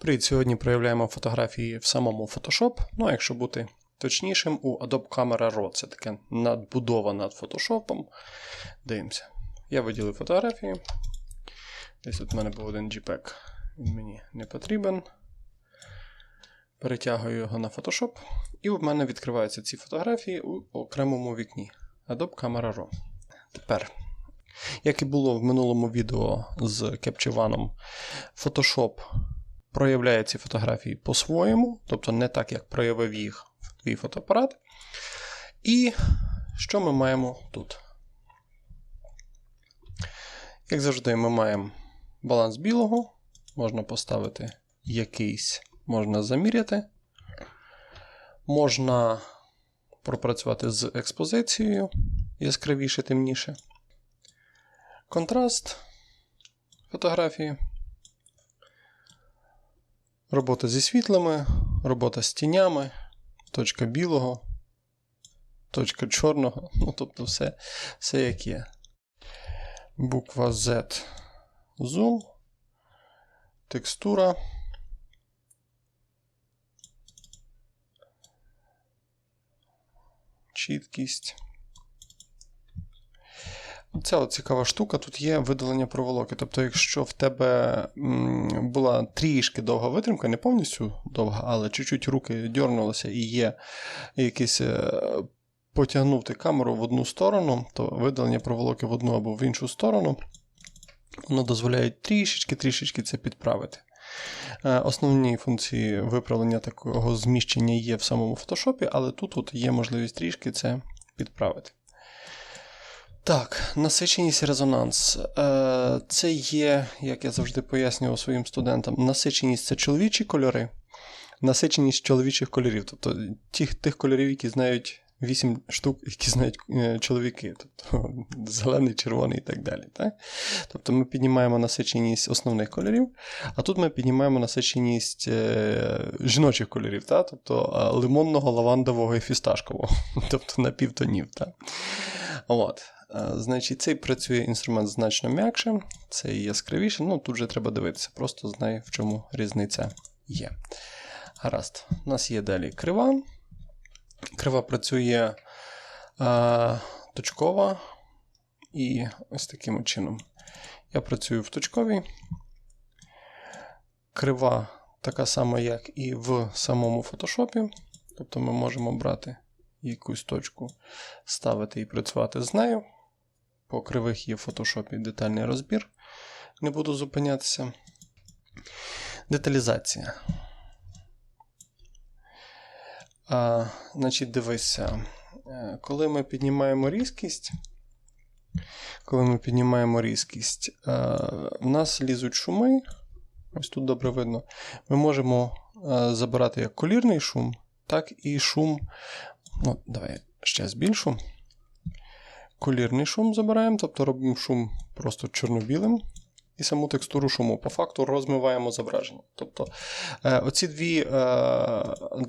Привіт, сьогодні проявляємо фотографії в самому Photoshop. Ну, а якщо бути точнішим, у Adobe Camera Raw. Це таке надбудова над Photoshop. Дивимося. Я виділив фотографії. Десь тут в мене був один JPEG. Він мені не потрібен. Перетягую його на Photoshop. І в мене відкриваються ці фотографії у окремому вікні Adobe Camera Raw. Тепер. Як і було в минулому відео з Capture One, Photoshop проявляє ці фотографії по-своєму, тобто не так, як проявив їх твій фотоапарат. І що ми маємо тут? Як завжди, ми маємо баланс білого, можна поставити якийсь, можна заміряти, можна пропрацювати з експозицією яскравіше, темніше. Контраст фотографії. Робота зі світлами, робота з тінями, точка білого, точка чорного, ну тобто все, все як є. Буква Z. Zoom. Текстура. Чіткість. Ця цікава штука, тут є видалення проволоки. Тобто, якщо в тебе була трішки довга витримка, не повністю довга, але чуть-чуть руки дьорнулися і є якийсь. Е, потягнув ти камеру в одну сторону, то видалення проволоки в одну або в іншу сторону, воно дозволяє трішечки-трішечки це підправити. Е, основні функції виправлення такого зміщення є в самому фотошопі, але тут от є можливість трішки це підправити. Так, насиченість резонанс. Е, це є, як я завжди пояснював своїм студентам, насиченість це чоловічі кольори, насиченість чоловічих кольорів. Тобто тих, тих кольорів, які знають 8 штук, які знають е, чоловіки, тобто зелений, червоний і так далі. Так? Тобто ми піднімаємо насиченість основних кольорів, а тут ми піднімаємо насиченість е, жіночих кольорів, так? тобто лимонного, лавандового і фісташкового, тобто на півтонів. Так? От. Значить, цей працює інструмент значно м'якше, цей яскравіше. Ну, тут вже треба дивитися, просто знай, в чому різниця є. Гаразд, у нас є далі крива. Крива працює а, точкова і ось таким чином. Я працюю в точковій. Крива така сама, як і в самому фотошопі. Тобто ми можемо брати якусь точку, ставити і працювати з нею. По кривих є в фотошопі детальний розбір. Не буду зупинятися. Деталізація. А, Значить, дивися, е, коли ми піднімаємо різкість, коли ми піднімаємо різкість, а, е, в нас лізуть шуми. Ось тут добре видно. Ми можемо а, е, забирати як колірний шум, так і шум. Ну, Давай ще збільшу. Колірний шум забираємо, тобто робимо шум просто чорно-білим. І саму текстуру шуму. По факту розмиваємо зображення. Тобто е, оці дві, е,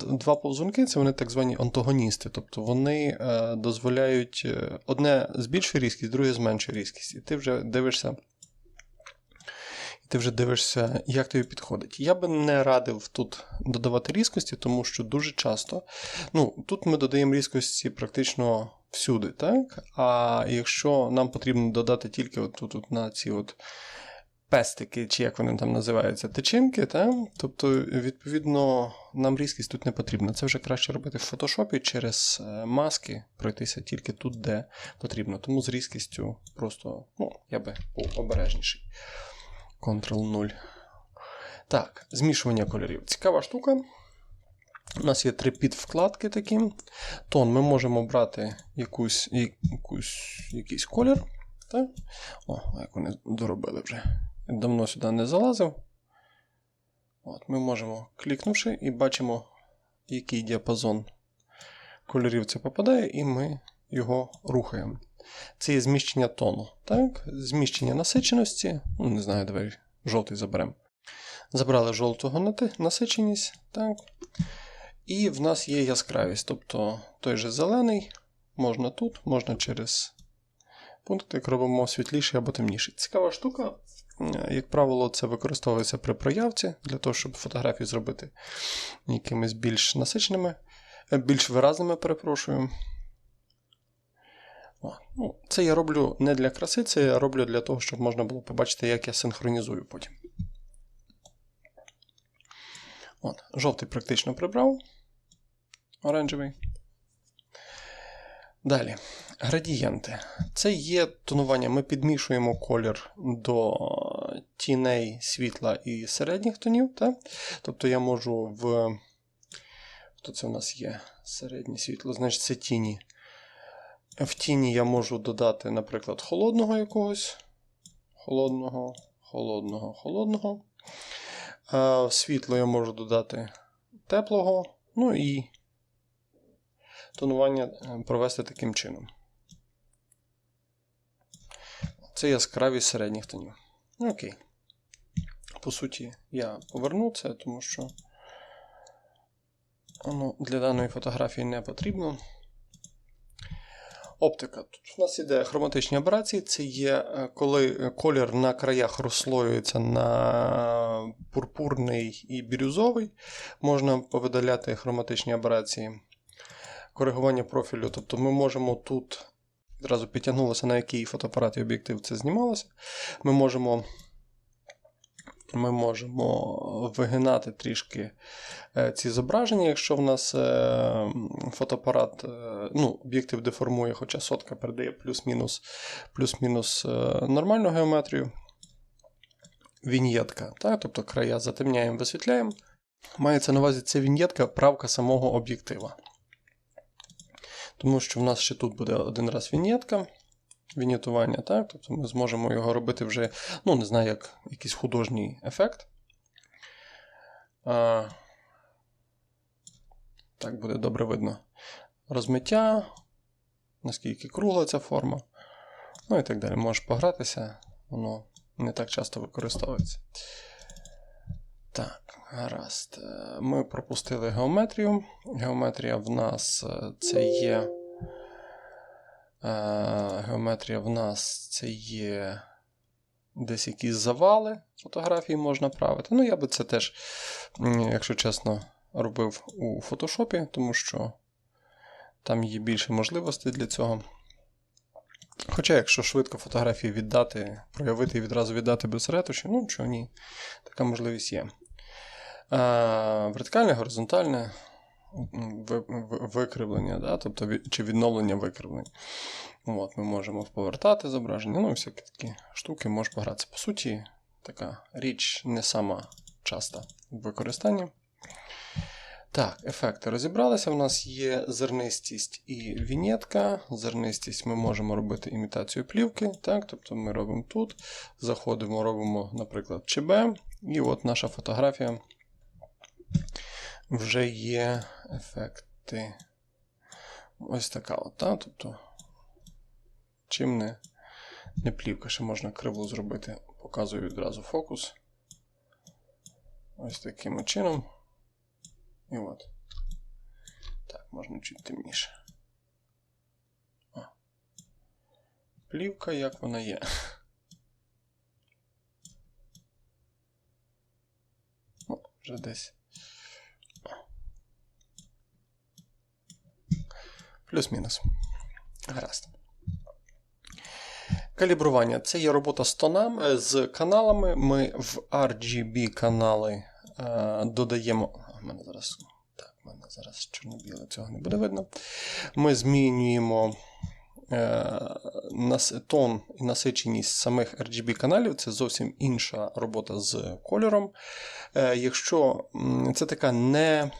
два повзунки це вони так звані антагоністи. Тобто вони е, дозволяють одне збільшує різкість, друге зменшує різкість. І ти вже дивишся. Ти вже дивишся, як тобі підходить. Я би не радив тут додавати різкості, тому що дуже часто. ну, Тут ми додаємо різкості практично всюди. так? А якщо нам потрібно додати тільки от тут, от на ці от пестики, чи як вони там називаються, тичинки, так? тобто, відповідно, нам різкість тут не потрібна. Це вже краще робити в фотошопі через е, маски, пройтися тільки тут, де потрібно. Тому з різкістю просто ну, я би був обережніший. Ctrl-0. Так, змішування кольорів. Цікава штука. У нас є три підвкладки такі. Тон ми можемо брати якусь, якусь, якийсь колір. Так? О, як вони доробили вже. Давно сюди не залазив. От, Ми можемо, клікнувши, і бачимо, який діапазон кольорів це попадає, і ми його рухаємо. Це є зміщення тону. так? Зміщення насиченості. Ну, не знаю, давай жовтий заберемо. Забрали жовтого насиченість. так? І в нас є яскравість. Тобто той же зелений, можна тут, можна через пункт, як робимо світліший або темніший. Цікава штука. Е, Як правило, це використовується при проявці для того, щоб фотографії зробити якимись більш насиченими, е, більш виразними, перепрошую. Ну, це я роблю не для краси, це я роблю для того, щоб можна було побачити, як я синхронізую потім. От, жовтий практично прибрав. Оранжевий. Далі. Градієнти. Це є тонування. Ми підмішуємо колір до тіней світла і середніх тонів. Так? Тобто я можу в. Хто це у нас є? Середнє світло, значить це тіні. В тіні я можу додати, наприклад, холодного якогось. Холодного, холодного, холодного. В світло я можу додати теплого. Ну і тонування е, провести таким чином. Це яскравість середніх тонів. Окей. По суті, я поверну це, тому що воно для даної фотографії не потрібно. Оптика. Тут у нас іде хроматичні аберації. Це є е, коли колір на краях розслоюється на пурпурний і бірюзовий. Можна повидаляти хроматичні аберації. Коригування профілю. Тобто ми можемо тут відразу підтягнулося, на який фотоапарат і об'єктив це знімалося. Ми можемо. Ми можемо вигинати трішки е, ці зображення, якщо в нас е, фотоапарат, е, ну, об'єктив деформує, хоча сотка передає плюс-мінус плюс-мінус нормальну геометрію. Віньєтка, так? тобто края затемняємо, висвітляємо. Мається на увазі це віньєтка, правка самого об'єктива. Тому що в нас ще тут буде один раз віньєтка. Вінітування, так? Тобто ми зможемо його робити вже, ну, не знаю, як якийсь художній ефект. А, Так буде добре видно. Розмиття, наскільки кругла ця форма. Ну і так далі. Можеш погратися, воно не так часто використовується. Так, гаразд. Ми пропустили геометрію. Геометрія в нас це є. Геометрія в нас це є десь якісь завали фотографії можна правити. Ну, я би це теж, якщо чесно, робив у фотошопі, тому що там є більше можливостей для цього. Хоча, якщо швидко фотографії віддати, проявити і відразу віддати без ретуші, ну чого ні, така можливість є. А, Вертикальне, горизонтальне викривлення, да? тобто чи відновлення викривлень. От, Ми можемо повертати зображення, ну, всякі такі штуки можеш погратися. По суті, така річ не сама часта в використанні. Так, ефекти розібралися. У нас є зернистість і вінєтка. Зернистість ми можемо робити імітацію плівки. Так? Тобто ми робимо тут, заходимо, робимо, наприклад, ЧБ, і от наша фотографія вже є ефекти. Ось така от, тобто, чим не, не плівка, ще можна криву зробити. Показую відразу фокус. Ось таким чином. І от. Так, можна чуть темніше. О. Плівка, як вона є. О, вже десь. Плюс-мінус. Гаразд. Калібрування. Це є робота з тонами, з каналами. Ми в RGB канали е, додаємо. У мене зараз так, в мене зараз чорно-біле, цього не буде видно. Ми змінюємо е, нас, тон і насиченість самих RGB каналів. Це зовсім інша робота з кольором. Е, якщо це така не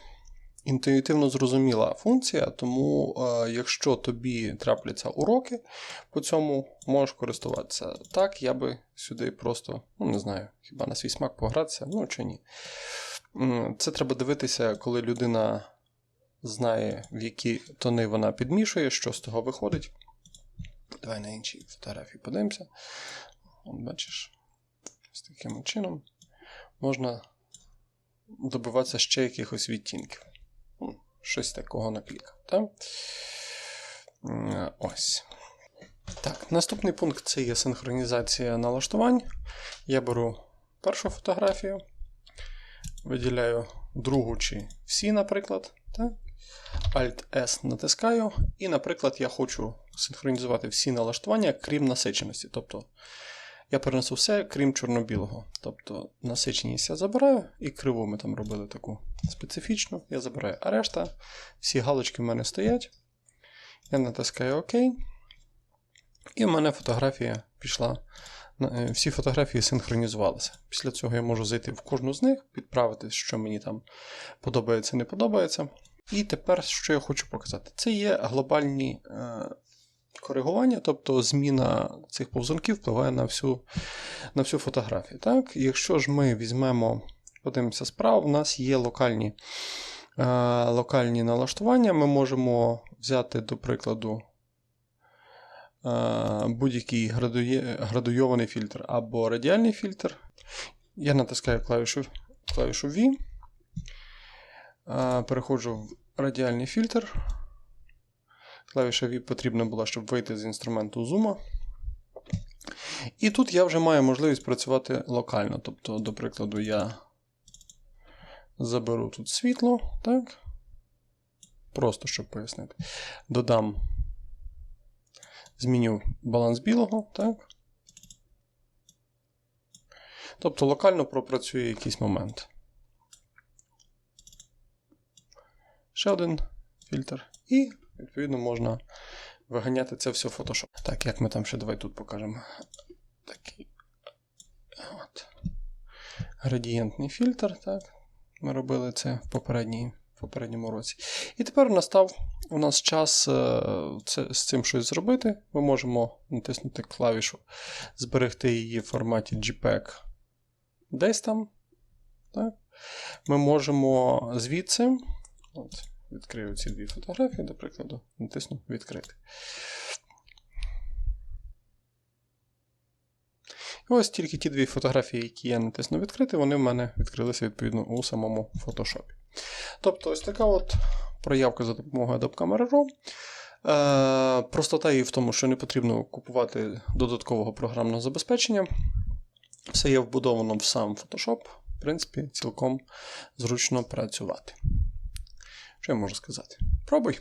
інтуїтивно зрозуміла функція, тому е, якщо тобі трапляться уроки по цьому, можеш користуватися. Так, я би сюди просто, ну не знаю, хіба на свій смак погратися, ну чи ні. Це треба дивитися, коли людина знає, в які тони вона підмішує, що з того виходить. Давай на іншій фотографії подивимося. От бачиш, з таким чином можна добиватися ще якихось відтінків. Щось такого наклікав. Так? Ось. Так, наступний пункт це є синхронізація налаштувань. Я беру першу фотографію, виділяю другу чи всі, наприклад. Так? Alt-S натискаю, і, наприклад, я хочу синхронізувати всі налаштування, крім насиченості. Тобто я перенесу все, крім чорно-білого. Тобто насиченість я забираю, і криву ми там робили таку специфічну. Я забираю. А решта, всі галочки в мене стоять. Я натискаю ОК. І в мене фотографія пішла. е, Всі фотографії синхронізувалися. Після цього я можу зайти в кожну з них, підправити, що мені там подобається, не подобається. І тепер, що я хочу показати, це є глобальні е, коригування, тобто зміна цих повзунків впливає на всю, на всю фотографію. Так? Якщо ж ми візьмемо, подивимося справа, в нас є локальні, е, локальні налаштування. Ми можемо взяти, до прикладу, е, будь-який градуйований фільтр або радіальний фільтр. Я натискаю клавішу, клавішу V. Е, Переходжу в радіальний фільтр. Клавіша V потрібна була, щоб вийти з інструменту зума. І тут я вже маю можливість працювати локально. Тобто, до прикладу, я заберу тут світло, так? Просто щоб пояснити. Додам, зміню баланс білого, так? Тобто локально пропрацює якийсь момент. Ще один фільтр. І, відповідно, можна виганяти це все в Photoshop. Так, як ми там ще давай тут покажемо. Такий. От. Градієнтний фільтр, так. Ми робили це в попередній, попередньому році. І тепер настав у нас час е, це, з цим щось зробити. Ми можемо натиснути клавішу, зберегти її в форматі JPEG десь там. Так. Ми можемо звідси. От, відкрию ці дві фотографії, до прикладу, натисну відкрити. І ось тільки ті дві фотографії, які я натиснув відкрити, вони в мене відкрилися відповідно у самому Photoshop. Тобто, ось така от проявка за допомогою Adobe Camera Raw. Е, простота її в тому, що не потрібно купувати додаткового програмного забезпечення. Все є вбудовано в сам Photoshop. В принципі, цілком зручно працювати. Що я можу сказати? Пробуй!